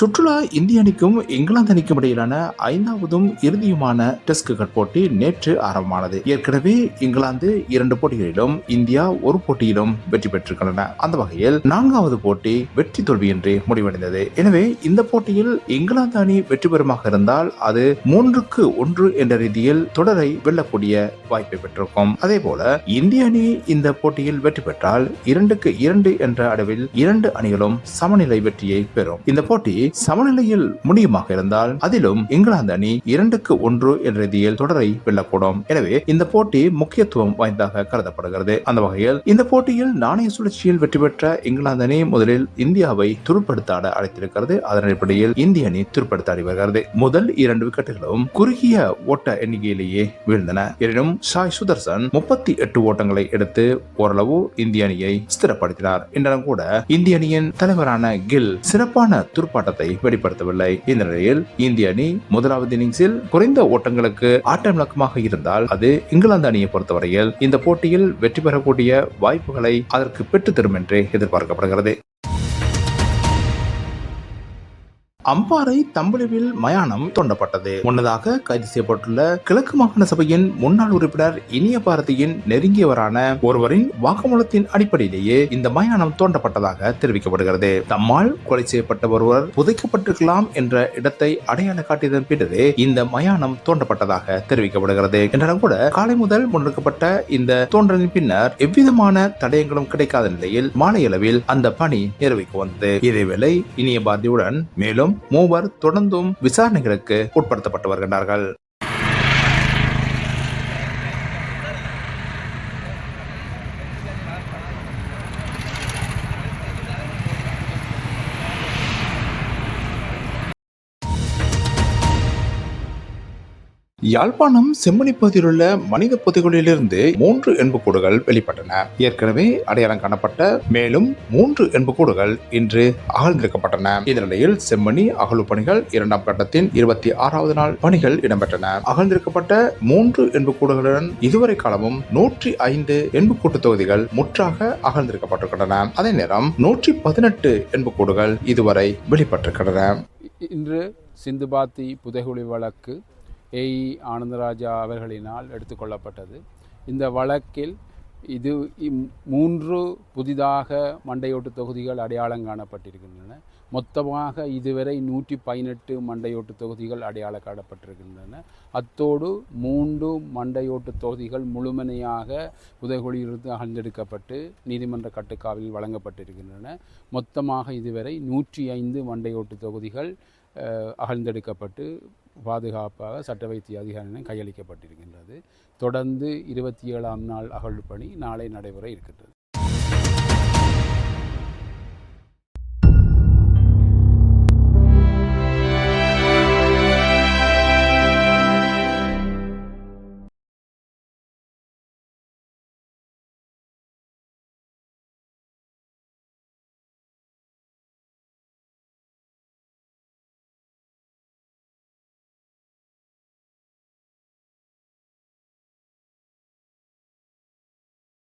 சுற்றுலா இந்திய அணிக்கும் இங்கிலாந்து அணிக்கும் இடையிலான ஐந்தாவதும் இறுதியுமான டெஸ்ட் கிரிக்கெட் போட்டி நேற்று ஆரம்பமானது. ஏற்கனவே இங்கிலாந்து இரண்டு போட்டிகளிலும் இந்தியா ஒரு போட்டியிலும் வெற்றி பெற்றிருக்கின்றன. அந்த வகையில் நான்காவது போட்டி வெற்றி தோல்வியின்றி முடிவடைந்தது. எனவே இந்த போட்டியில் இங்கிலாந்து அணி வெற்றி பெறுமாக இருந்தால் அது மூன்றுக்கு ஒன்று என்ற ரீதியில் தொடரை வெல்லக்கூடிய வாய்ப்பை பெற்றிருக்கும். அதே போல இந்திய அணி இந்த போட்டியில் வெற்றி பெற்றால் இரண்டுக்கு இரண்டு என்ற அளவில் இரண்டு அணிகளும் சமநிலை வெற்றியை பெறும். இந்த போட்டி சமநிலையில் முடியுமாக இருந்தால் அதிலும் இங்கிலாந்து அணி இரண்டுக்கு ஒன்று என்ற ரீதியில் தொடரை வெல்லக்கூடும். எனவே இந்த போட்டி முக்கியத்துவம் வாய்ந்ததாக கருதப்படுகிறது. அந்த வகையில் இந்த போட்டியில் நாணய சுழற்சியில் வெற்றி பெற்ற இங்கிலாந்து அணி முதலில் இந்தியாவை துருப்படுத்தாட அழைத்திருக்கிறது. அதன் அடிப்படையில் இந்திய அணி துருப்படுத்தாடி வருகிறது முதல் இரண்டு விக்கெட்டுகளும் குறுகிய ஓட்ட எண்ணிக்கையிலேயே வீழ்ந்தன. எனினும் சாய் சுதர்சன் முப்பத்தி எட்டு ஓட்டங்களை எடுத்து ஓரளவு இந்திய அணியை ஸ்திரப்படுத்தினார். என்றாலும் கூட இந்திய அணியின் தலைவரான கில் சிறப்பான துடுப்பாட்டத்தை வெளிப்படுத்தவில்லை. இந்த நிலையில் இந்திய அணி முதலாவது இன்னிங்ஸில் குறைந்த ஓட்டங்களுக்கு ஆட்டமிழக்கமாக இருந்தால் அது இங்கிலாந்து அணியை பொறுத்தவரையில் இந்த போட்டியில் வெற்றி பெறக்கூடிய வாய்ப்புகளை அதற்கு பெற்றுத்தரும் என்றே எதிர்பார்க்கப்படுகிறது. அம்பாறை தம்பளிவில் மயானம் தோண்டப்பட்டது. முன்னதாக கைது செய்யப்பட்டுள்ள கிழக்கு மாகாண சபையின் முன்னாள் உறுப்பினர் இனிய பாரதியின் நெருங்கியவரான ஒருவரின் வாக்குமூலத்தின் அடிப்படையிலேயே இந்த மயானம் தோண்டப்பட்டதாக தெரிவிக்கப்படுகிறது. தம்மால் கொலை செய்யப்பட்ட ஒருவர் புதைக்கப்பட்டிருக்கலாம் என்ற இடத்தை அடையாள காட்டியதன் பின்னரே இந்த மயானம் தோண்டப்பட்டதாக தெரிவிக்கப்படுகிறது. என்றாலும் கூட காலை முதல் முன்னெடுக்கப்பட்ட இந்த தோன்றலின் பின்னர் எவ்விதமான தடயங்களும் கிடைக்காத நிலையில் மாலையளவில் அந்த பணி நிறைவுக்கு வந்தது. இதேவேளை இனிய பாரதியுடன் மேலும் மூவர் தொடர்ந்தும் விசாரணைகளுக்கு உட்படுத்தப்பட்டு வருகின்றார்கள். யாழ்ப்பாணம் செம்மணி பகுதியில் உள்ள மனித புதைகுழியிலிருந்து மூன்று எண்புக்கூடுகள் வெளிப்பட்டன. ஏற்கனவே அடையாளம் காணப்பட்ட மேலும் மூன்று எண்புக்கூடுகள் இன்று அகழ்ந்திருக்கப்பட்டன. இதனிடையில் செம்மணி அகழ்வு பணிகள் இரண்டாம் கட்டத்தின் இருபத்தி ஆறாவது நாள் பணிகள் இடம்பெற்றன. அகழ்ந்திருக்கப்பட்ட மூன்று எண்புக்கூடுகளுடன் இதுவரை காலமும் நூற்றி ஐந்து எண்புக்கூட்டு தொகுதிகள் முற்றாக அகழ்ந்திருக்கப்பட்டிருக்கின்றன. அதே நேரம் நூற்றி பதினெட்டு எண்புக்கூடுகள் இதுவரை வெளிப்பட்டிருக்கின்றன. இன்று சிந்துபாத்தி புதைகுழி வழக்கு ஏஇ ஆனந்தராஜா அவர்களினால் எடுத்துக்கொள்ளப்பட்டது. இந்த வழக்கில் இது மூன்று புதிதாக மண்டையோட்டு தொகுதிகள் அடையாளம் காணப்பட்டிருக்கின்றன. மொத்தமாக இதுவரை நூற்றி பதினெட்டு மண்டையோட்டு தொகுதிகள் அடையாளம் காணப்பட்டிருக்கின்றன. அத்தோடு மூன்று மண்டையோட்டு தொகுதிகள் முழுமையாக உதயகுடியிலிருந்து அகழ்ந்தெடுக்கப்பட்டு நீதிமன்ற கட்டுக்காவலில் வழங்கப்பட்டிருக்கின்றன. மொத்தமாக இதுவரை நூற்றி ஐந்து மண்டையோட்டு தொகுதிகள் அகழ்ந்தெடுக்கப்பட்டு பாதுகாப்பாக சட்ட வைத்திய அதிகாரிகளிடம் கையளிக்கப்பட்டிருக்கின்றது. தொடர்ந்து இருபத்தி ஏழாம் நாள் அகழ்வு பணி நாளை நடைபெற இருக்கின்றது.